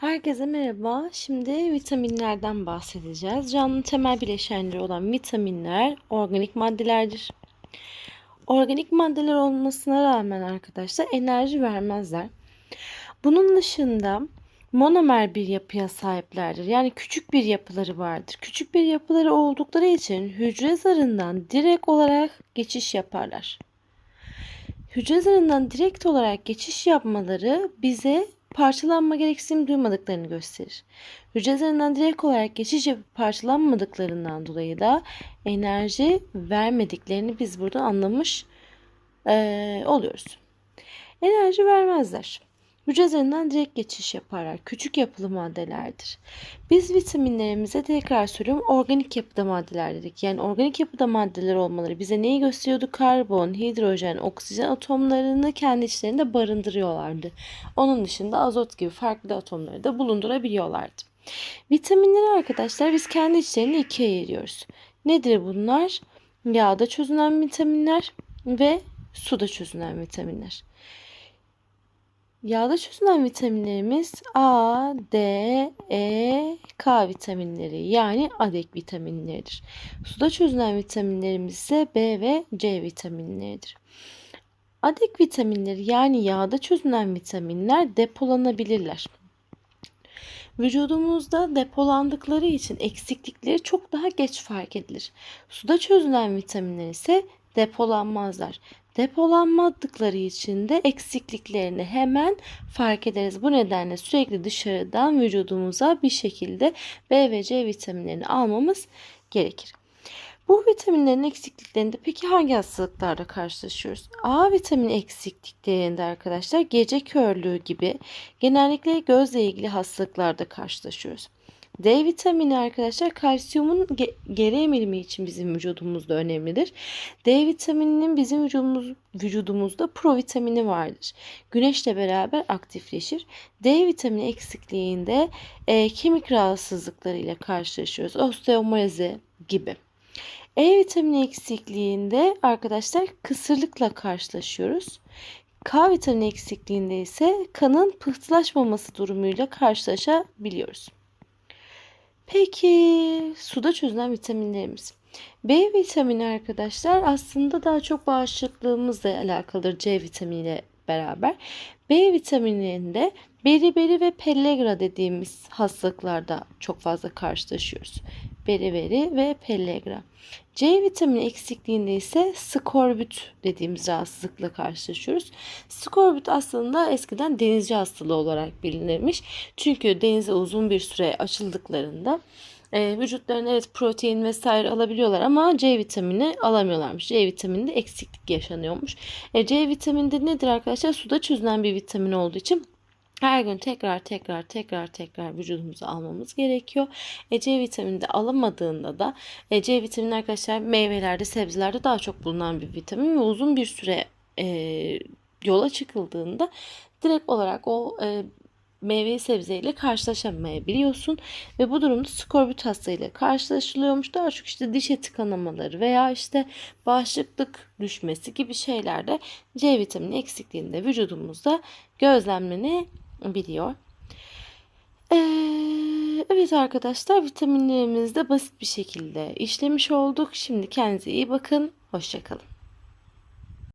Herkese merhaba. Şimdi vitaminlerden bahsedeceğiz. Canlının temel bileşenleri olan vitaminler organik maddelerdir. Organik maddeler olmasına rağmen arkadaşlar enerji vermezler. Bunun dışında monomer bir yapıya sahiplerdir. Yani küçük bir yapıları vardır. Küçük bir yapıları oldukları için hücre zarından direkt olarak geçiş yaparlar. Hücre zarından direkt olarak geçiş yapmaları bize parçalanma gereksinimi duymadıklarını gösterir. Hücre zarından direkt olarak geçiş yapıp parçalanmadıklarından dolayı da enerji vermediklerini biz buradan anlamış eee, oluyoruz. Enerji vermezler. Hücre zarından direkt geçiş yaparlar. Küçük yapılı maddelerdir. Biz vitaminlerimize tekrar söylüyorum organik yapıda maddeler dedik. Yani organik yapıda maddeler olmaları bize neyi gösteriyordu? Karbon, hidrojen, oksijen atomlarını kendi içlerinde barındırıyorlardı. Onun dışında azot gibi farklı atomları da bulundurabiliyorlardı. Vitaminleri arkadaşlar biz kendi içlerini ikiye ayırıyoruz. Nedir bunlar? Yağda çözünen vitaminler ve suda çözünen vitaminler. Yağda çözünen vitaminlerimiz A, D, E, K vitaminleri yani adek vitaminleridir. Suda çözünen vitaminlerimiz ise B ve C vitaminleridir. Adek vitaminleri yani yağda çözünen vitaminler depolanabilirler. Vücudumuzda depolandıkları için eksiklikleri çok daha geç fark edilir. Suda çözülen vitaminler ise depolanmazlar. Depolanmadıkları için de eksikliklerini hemen fark ederiz. Bu nedenle sürekli dışarıdan vücudumuza bir şekilde B ve C vitaminlerini almamız gerekir. Bu vitaminlerin eksikliklerinde peki hangi hastalıklarla karşılaşıyoruz? A vitamini eksikliklerinde arkadaşlar gece körlüğü gibi genellikle gözle ilgili hastalıklarda karşılaşıyoruz. D vitamini arkadaşlar kalsiyumun ge- geri emilimi için bizim vücudumuzda önemlidir. D vitamininin bizim vücudumuz, vücudumuzda provitamini vardır. Güneşle beraber aktifleşir. D vitamini eksikliğinde e, kemik rahatsızlıkları ile karşılaşıyoruz. Osteomorozi gibi. E vitamini eksikliğinde arkadaşlar kısırlıkla karşılaşıyoruz. K vitamini eksikliğinde ise kanın pıhtılaşmaması durumuyla karşılaşabiliyoruz. Peki suda çözünen vitaminlerimiz. B vitamini arkadaşlar aslında daha çok bağışıklığımızla alakalıdır C vitaminiyle beraber. B vitamininde beriberi ve pellagra dediğimiz hastalıklarda çok fazla karşılaşıyoruz. Beriberi ve pellagra. C vitamini eksikliğinde ise skorbut dediğimiz rahatsızlıkla karşılaşıyoruz. Skorbut aslında eskiden denizci hastalığı olarak bilinirmiş. Çünkü denize uzun bir süre açıldıklarında e, vücutlarına evet protein vesaire alabiliyorlar ama C vitamini alamıyorlarmış. C vitamininde eksiklik yaşanıyormuş. E, C vitamini de nedir arkadaşlar? Suda çözünen bir vitamin olduğu için her gün tekrar tekrar tekrar tekrar vücudumuza almamız gerekiyor. E, C vitamini de alamadığında da e, C vitamini arkadaşlar meyvelerde, sebzelerde daha çok bulunan bir vitamin ve uzun bir süre e, yola çıkıldığında direkt olarak o e, meyve sebzeyle karşılaşamayabiliyorsun ve bu durumda skorbut hastalığıyla karşılaşılıyormuş. Daha çok işte diş eti kanamaları veya işte bağışıklık düşmesi gibi şeylerde C vitamini eksikliğinde vücudumuzda gözlemlenebiliyor. Ee, evet arkadaşlar vitaminlerimizi de basit bir şekilde işlemiş olduk. Şimdi kendinize iyi bakın. Hoşçakalın.